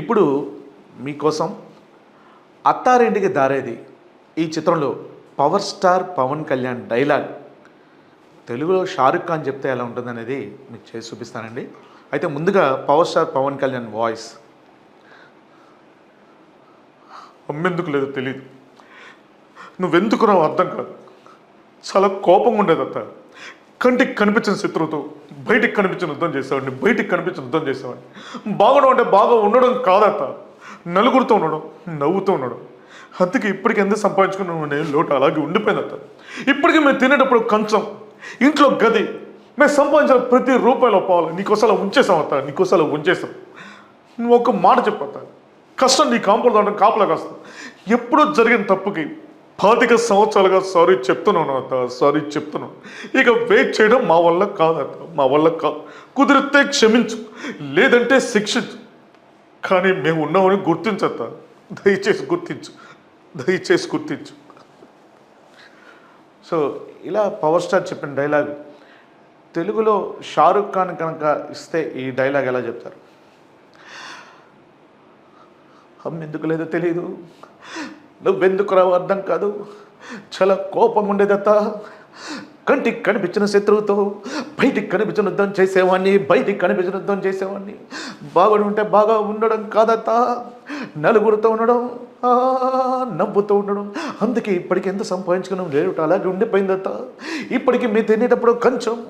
ఇప్పుడు మీకోసం అత్తారింటికి దారేది ఈ చిత్రంలో power star Pawan Kalyan dialogue. తెలుగులో షారుఖ్ ఖాన్ చెప్తే ఎలా ఉంటుందనేది మీకు చేసి చూపిస్తానండి. అయితే ముందుగా power star Pawan Kalyan voice. అమ్మెందుకు లేదో తెలియదు నువ్వెందుకు రావు అర్థం కాదు. చాలా కోపంగా ఉండేది అత్త కంటికి కనిపించిన శత్రువుతో బయటికి కనిపించిన యుద్ధం చేసేవాడిని బయటికి కనిపించిన యుద్ధం చేసేవాడిని. బాగుండడం అంటే బాగా ఉండడం కాదట నలుగురితో ఉండడం నవ్వుతూ ఉండడం. అందుకే ఇప్పటికి ఎందుకు సంపాదించుకున్నాను నేను లోటు అలాగే ఉండిపోయింది అత్త. ఇప్పటికీ మేము తినేటప్పుడు కంచం ఇంట్లో గది. మేము సంపాదించిన ప్రతి రూపాయలో పోవాలి నీకోసం అలా ఉంచేసాం అత్త నీకోసం అలా ఉంచేసాం నువ్వు ఒక మాట చెప్పత్తా కష్టం నీ కాంపౌండ్ దాంట్లో కాపలాగా వస్తుంది ఎప్పుడో జరిగిన తప్పుకి పాతిక సంవత్సరాలుగా సారీ చెప్తున్నాను అత్త సారీ చెప్తున్నాను ఇక వెయిట్ చేయడం మా వల్ల కాదత్త మా వల్ల కాదు కుదిరితే క్షమించు లేదంటే శిక్షించు. కానీ మేము ఉన్నామని గుర్తించత్త దయచేసి గుర్తించు దయచేసి గుర్తించు. సో ఇలా పవర్ స్టార్ చెప్పిన డైలాగ్ తెలుగులో షారుఖ్ ఖాన్ కనుక ఇస్తే ఈ డైలాగ్ ఎలా చెప్తారు? అమ్మ ఎందుకు లేదో తెలియదు నువ్వెందుకు రావు అర్థం కాదు? చాలా కోపం ఉండేదత్త కంటికి కనిపించిన శత్రువుతో బయటికి కనిపించిన యుద్ధం చేసేవాడిని బయటికి కనిపించిన యుద్ధం చేసేవాడిని బాగుండి ఉంటే బాగా ఉండడం కాదత్త. నలుగురితో ఉండడం నవ్వుతూ ఉండడం. అందుకే ఇప్పటికి ఎంత సంపాదించుకున్నాం లేదు అలాగే ఉండిపోయిందత్త. ఇప్పటికి మీరు తినేటప్పుడు కొంచెం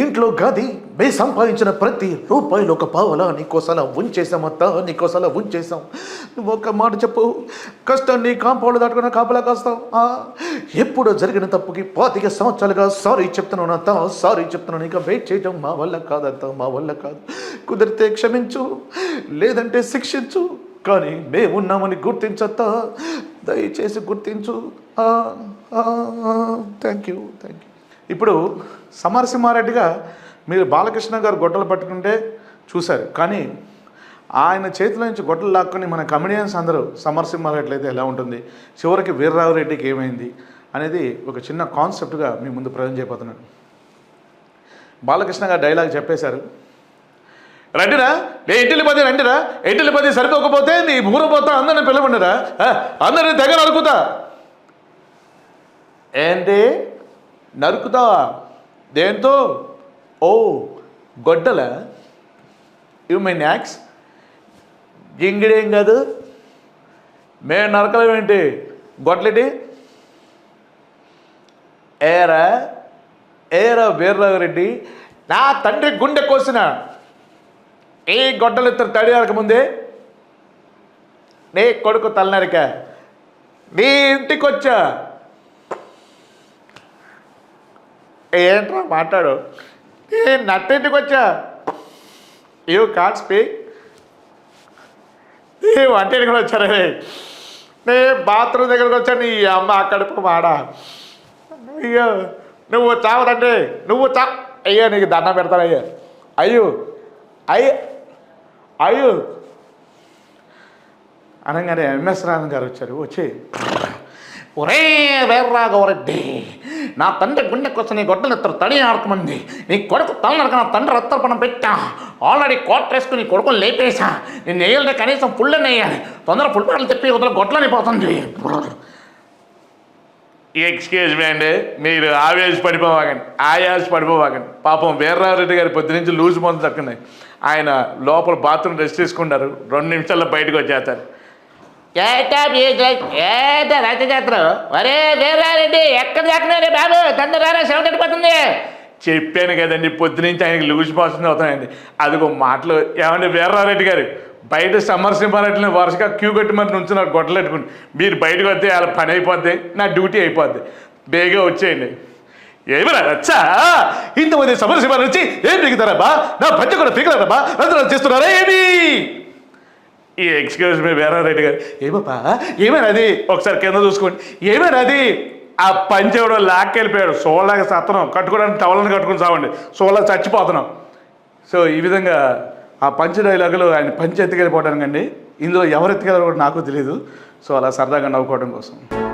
ఇంట్లో గది మే సంపాదించిన ప్రతి రూపాయలు ఒక పావలా నీకోసలా ఉంచేసామత్తా నీకోసలా ఉంచేసాం నువ్వు ఒక మాట చెప్పు కష్టం నీ కాంపౌండ్ దాటుకున్న కాపలా కాస్తాం ఆ, ఎప్పుడో జరిగిన తప్పుకి పాతిక సంవత్సరాలుగా సారీ చెప్తున్నాను అత్త సారీ చెప్తున్నాను ఇంకా వెయిట్ చేయడం మా వల్ల కాదత్త మా వల్ల కాదు. కుదిరితే క్షమించు లేదంటే శిక్షించు కానీ మేమున్నామని గుర్తించత్తా దయచేసి గుర్తించు. థ్యాంక్ యూ థ్యాంక్ యూ ఇప్పుడు సమరసింహారెడ్డిగా మీరు బాలకృష్ణ గారు గొడ్డలు పట్టుకుంటే చూశారు. కానీ ఆయన చేతిలో నుంచి గొడ్డలు లాక్కొని మన కమెడియన్స్ అందరూ సమరసింహారెడ్డి అయితే ఎలా ఉంటుంది? చివరికి వీర్రావు రెడ్డికి ఏమైంది? అనేది ఒక చిన్న కాన్సెప్ట్గా మీ ముందు ప్రజెంట్ చేయబోతున్నాను. బాలకృష్ణ గారు డైలాగ్ చెప్పేశారు. రండిరా నే ఇంటిల్లి పది రండిరా ఇంటిల్లి పది సరిపోకపోతే నీ ఊరు పోతా అందరిని పిలవండిరా. అందరిని తెగ నరుకుతా. ఏంటి? నరుకుతావా దేంతో? ఓ గొడ్డల. ఇవి మై నాక్స్ జింగిడేం కాదు. మేము నరకలం ఏంటి? గొడ్లటి? ఏరా ఏరా వీర్రాఘరెడ్డి. నా తండ్రి గుండె కోసిన ఏ గొడ్డలు ఇద్దరు తడి ముందే నీ కొడుకు తలనరిక. నీ ఇంటికి వచ్చా ఏంట్రా మాట్లాడు? ఏ నట్టింటికి వచ్చా? యూ కాట్ స్పీక్ ఏ వంటింటికి కూడా వచ్చారా? నే బాత్రూమ్ దగ్గరకు వచ్చా? నీ అమ్మ అక్కడికి మాడా? అయ్యో నువ్వు చావదండి నువ్వు చా అయ్యో నీకు దండం పెడతాను అయ్యో. అయ్యో అయ్యో అయ్యో. అనగానే ఎంఎస్ రామన్ గారు వచ్చారు. వచ్చి ఒరే వీర్రాఘవరెడ్డి నా తండ్రి గుండెకొచ్చి నీ గొడ్డలు ఇద్దరు తడి ఆడకమంది. నీ కొడుకు తల నడక నా తండ్రి రత్తర్పణం పెట్టా. ఆల్రెడీ కోట్ వేసుకుని నీ కొడుకుని లేపేశా. నేను వేయాలంటే కనీసం ఫుల్ వేయాలి తొందర ఫుల్ పాటలు చెప్పి వదిలే గొడ్లని పోతుంది. ఎక్స్క్యూజ్ మీ అండి. మీరు ఆవేశ పడిపోవాగండి ఆయాస పడిపోవాగండి పాపం వీర్రారెడ్డి గారి పొద్దు నుంచి లూజ్ మొదలు తక్కున్నాయి ఆయన లోపల బాత్రూమ్ రెస్ట్ తీసుకుంటారు. రెండు నిమిషాల్లో బయటకు వచ్చేస్తారు. ఏటా ఏటా రచ్చ చేస్తారు ఒరే వీర్రారెడ్డి ఎక్కడ దాకినారే బాబు తండ్రి సెలవు తడిపోతుంది చెప్పాను కదండి పొద్దునుంచి ఆయనకి లూజ్ మోషన్ అవుతాయండి అదిగో మాటలు. ఏమండి వీర్రారెడ్డి గారు బయట సమ్మర్ సమరసింహారెడ్డిని వరుసగా క్యూ కట్టి మరి నుంచున్నారు గొడ్డలెట్టుకుని మీరు బయటకు వస్తే వాళ్ళ పని అయిపోద్ది నా డ్యూటీ అయిపోద్ది. బేగా వచ్చేయండి. ఏమరా రచ్చా? ఇంతమంది సమరసింహారెడ్డి వచ్చి ఏం పీకుతారా బా నా పంచ కూడా పీకలేరా బా చేస్తున్నారా ఏమి? ఈ ఎక్స్క్యూజ్ మీ వీరారెడ్డి గారు. ఏమప్పా అది? ఒకసారి కింద చూసుకోండి. ఏమైనది ఆ పంచేవాడు లాక్కెళ్ళిపోయాడు. సోలాగా సత్తనం. కట్టుకోవడానికి టవలను కట్టుకుని చావండి సోలా చచ్చిపోతున్నాం. సో ఈ విధంగా ఆ పంచ డైలాగులు ఆయన పంచి ఎత్తుకెళ్ళిపోవడానికి అండి ఇందులో ఎవరు ఎత్తుకెళ్ళారో కూడా నాకు తెలియదు సో అలా సరదాగా నవ్వుకోవడం కోసం.